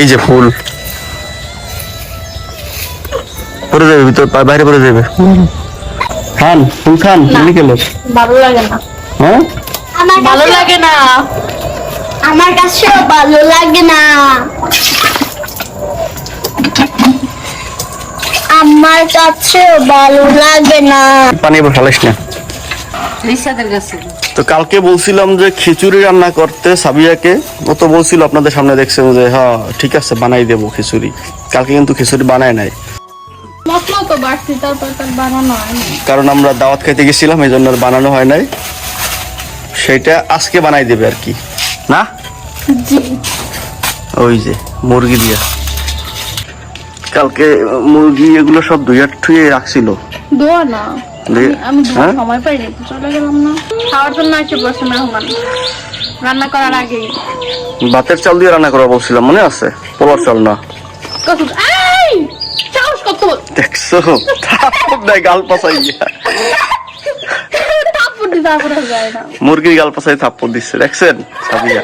এই যে ফুল। পরে যাবে ভিতর বাইরে পরে যাবে। খান ফুল খান মেডিকেলের ভালো লাগে না। হ্যাঁ? আমার ভালো লাগে না। আমার কাছে ভালো লাগে না। আমার কাছে ভালো লাগে না। পানি এবার না। তো কালকে বলছিলাম যে খিচুড়ি রান্না করতে সাবিয়াকে। ও তো বলছিল আপনাদের সামনে দেখছেন যে হ্যাঁ ঠিক আছে বানাই দেবো খিচুড়ি। কালকে কিন্তু খিচুড়ি বানায় নাই। কারণ আমরা দাওয়াত খাইতে গেছিলাম এই জন্য আর বানানো হয় নাই। সেটা আজকে বানাই দেবে আর কি। না? ওই যে মুরগি দিয়া। কালকে মুরগি এগুলো সব দুইয়া ঠুয়ে রাখছিল। দোয়া না। আমি হ্যাঁ? সময় পাইনি চলে গেলাম না। খাওয়ার জন্য এসে বসে মেহমান রান্না করার আগেই। ভাতের চাল দিয়ে রান্না করা বলছিলাম মনে আছে? পোলার চাল না। দেখছ? গাল পাসাই মুরগির গাল পাসাই থাপ্পড় দিচ্ছে দেখছেন? সাবিয়া?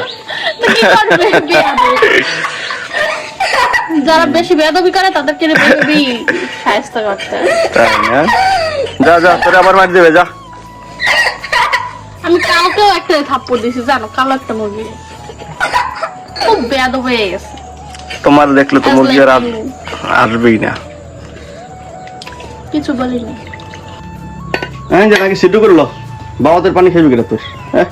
যারা বেশি বেদবি করে তাদেরকে সাহায্য করতে তাই না? যা যা তোরে আবার মার দেবে যা। আমি কালকেও একটা থাপ্পড় দিছি জানো কালো একটা মুরগি। খুব বেদ হয়ে গেছে। তোমার দেখলে তো মুরগি আর আস- আসবেই না। কিছু বলিনি। হ্যাঁ যে নাকি সিদ্ধ করল বাবাদের পানি খেয়ে গেলে তোর হ্যাঁ?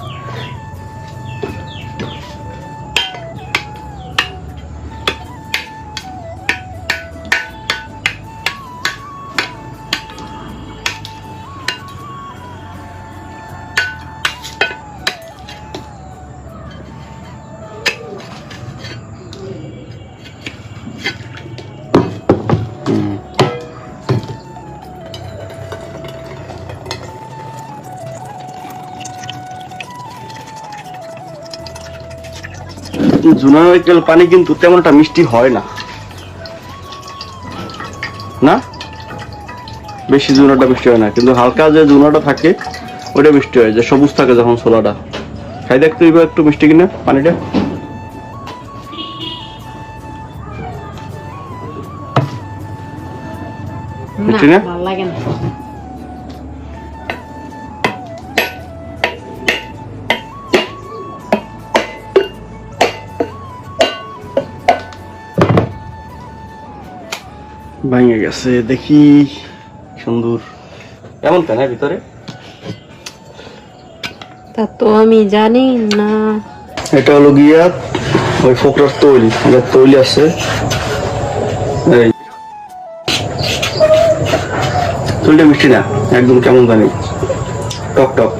জুনা নারকেল পানি কিন্তু তেমন একটা মিষ্টি হয় না। না? বেশি জুনাটা মিষ্টি হয় না কিন্তু হালকা যে জুনাটা থাকে ওটা মিষ্টি হয় যে সবুজ থাকে যখন ছোলাটা। খাই দেখতে এবার একটু মিষ্টি কিনা পানিটা। মিষ্টি না? ভালো লাগে না। ভেঙে গেছে। দেখি সুন্দর। কেমন কেন ভিতরে? তা তো আমি জানি না। এটা হলো গিয়া ওই ফোকরার তৈরি এটা তৈরি আছে এই। মিষ্টি না একদম কেমন জানি। টক টক।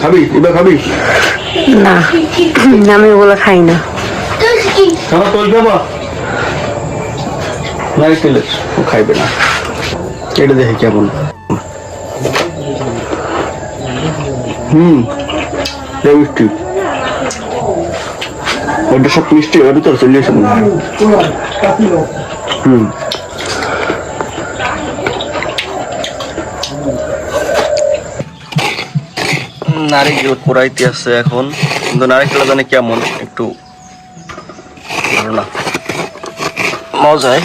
খাবি? এবার খাবি? না আমি ওগুলো খাই না। খাবার তৈরি খাবা? নারিকেলের ও খাইবে না। এটা দেখে কেমন। হুম ওটা সব মিষ্টি ভিতরে চলে এসে হুম। নারিকেল কোরাইতে আছে এখন। কিন্তু নারিকেল জানে কেমন, একটু না। মজায়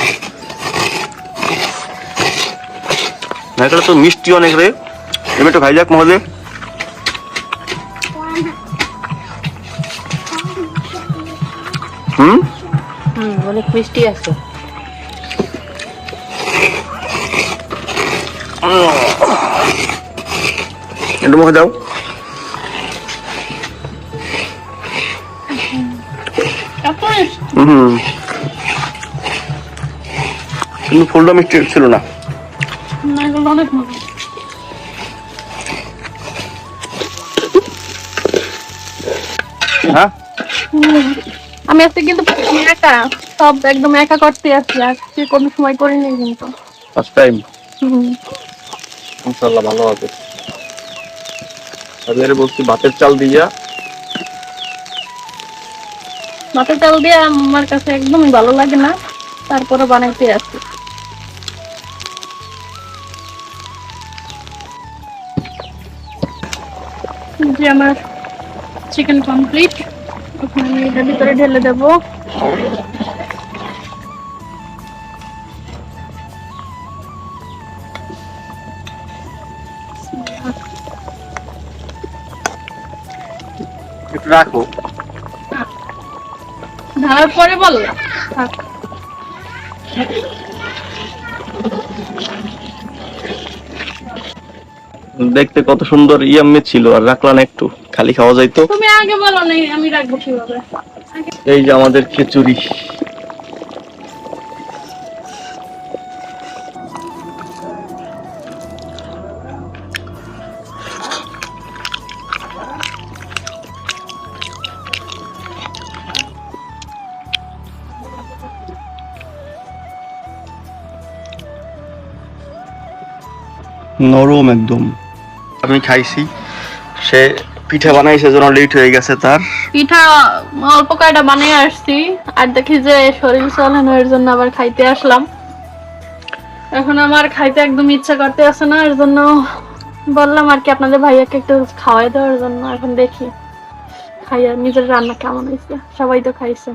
নারিকেল তো মিষ্টি অনেক রে। এবার একটু মজে হুম? হুম অনেক মিষ্টি আছে। একটু মুখে দাও। হুম। কিন্তু ফুলটা মিষ্টি ছিল না। অনেক হ্যাঁ। আমি আজকে কিন্তু একা সব একদম একা করতে আসছি আজকে কোনো সময় করিনি কিন্তু। ফার্স্ট টাইম হুম। ইনশাল্লাহ ভালো হবে। তাদের বলছি ভাতের চাল দিয়া মাথার চাল দিয়ে আমার কাছে একদমই ভালো লাগে না। তারপরে বানাইতে আসছি যে আমার চিকেন কমপ্লিট এখন আমি এটার ভিতরে ঢেলে দেবো। রাখো। ঢালার পরে বল। দেখতে কত সুন্দর ইয়াম্মি ছিল আর রাখলাম একটু খালি খাওয়া যাইতো। তুমি আগে বলো না আমি রাখব কীভাবে? এই যে আমাদের খিচুড়ি। নরম একদম। আমি খাইছি। সে পিঠা বানাইছে জন্য লেট হয়ে গেছে তার। পিঠা অল্প কয়টা বানিয়ে আসছি আর দেখি যে শরীর চলে না এর জন্য আবার খাইতে আসলাম। এখন আমার খাইতে একদম ইচ্ছা করতে আসে না এর জন্য বললাম আর কি আপনাদের ভাইয়াকে একটু খাওয়াই দেওয়ার জন্য এখন দেখি। খাইয়া নিজের রান্না কেমন হয়েছে? সবাই তো খাইছে।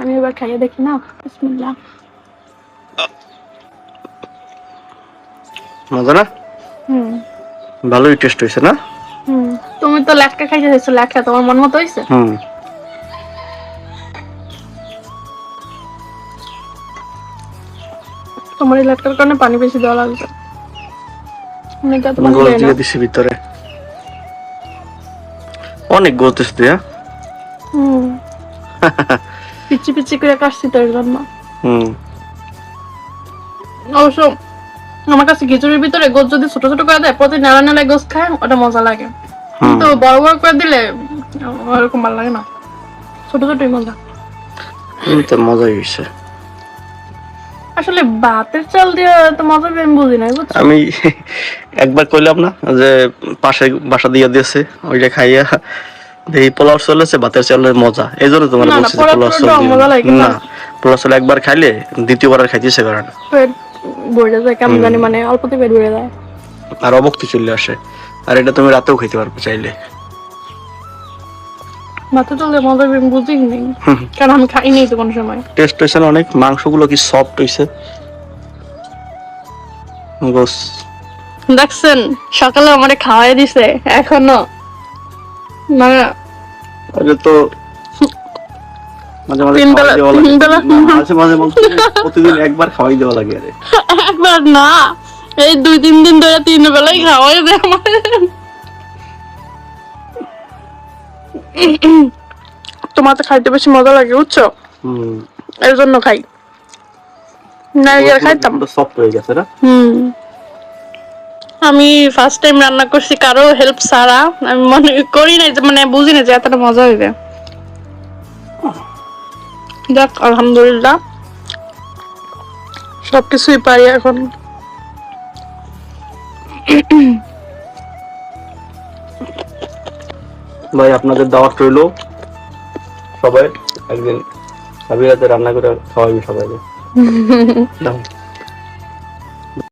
আমি এবার খাইয়ে দেখি না বিসমিল্লাহ। মজা না? হুম। ভালোই টেস্ট হয়েছে না? হুম। তুমি তো লেটকা খাইতে চাইছো লেটকা তোমার মন মতো হয়েছে হুম। তোমার এই লেটকার কারণে পানি বেশি দেওয়া পানি গোল দিয়ে দিছি ভিতরে। অনেক গোল তুই, হ্যাঁ? হুম। পিচি পিচি করে কাটছি তো এর জন্য। হুম। অবশ্য আমার কাছে খিচুড়ির ভিতরে গোছ যদি ছোট ছোট করে দেয় প্রতি নেড়া নেড়া গোছ খায় ওটা মজা লাগে। কিন্তু বড় বড় করে দিলে ওরকম ভালো লাগে না। ছোট ছোটই মজা। তো মজাই হয়েছে আসলে ভাতের চাল দিয়ে তো মজা আমি বুঝি না বুঝছ? আমি একবার কইলাম না যে পাশে বাসা দিয়ে দিয়েছে ওইটা খাইয়া এই পোলাও চলেছে ভাতের চালের মজা। এই জন্য তোমার বলছি পোলাও চল মজা লাগে দিও। না। না। পোলাও চল একবার খাইলে দ্বিতীয়বার আর খাইতে ইচ্ছে করে না? পেট যায় কেমন জানি মানে অল্পতে পেট ভরে যায়। আর অবক্তি চলে আসে। আর এটা তুমি রাতেও খাইতে পারবে চাইলে। ভাতের চাল মজা বুঝি নেই কারণ আমি খাই নাই তো কোনো সময়। টেস্ট হয়েছে না অনেক মাংসগুলো কি সফট হয়েছে? গোস। দেখছেন সকালে আমারে খাওয়াই দিছে এখনও। মানে আগে তো মাঝে মাঝে তিন খাওয়াই বেলা- দেওয়া লাগে। তিন বেলা- না, মাঝে মাঝে প্রতিদিন একবার খাওয়াই দেওয়া লাগে আরে। একবার না। এই দুই তিন দিন ধরে তিন বেলাই খাওয়াই দেয় আমার তোমার তো খাইতে বেশি মজা লাগে বুঝছ? এর জন্য খাই। খাইতাম। সফট হয়ে গেছে না? হুম। আমি ফার্স্ট টাইম রান্না করছি কারও হেল্প ছাড়া। আমি মনে করি না যে মানে বুঝি না যে এতটা মজা হইবে। যাক আলহামদুলিল্লাহ। সব কিছুই পারি এখন। ভাই আপনাদের দাওয়াত রইল। সবাই একদিন সাবিরাতে রান্না করে খাওয়াবি সবাইকে।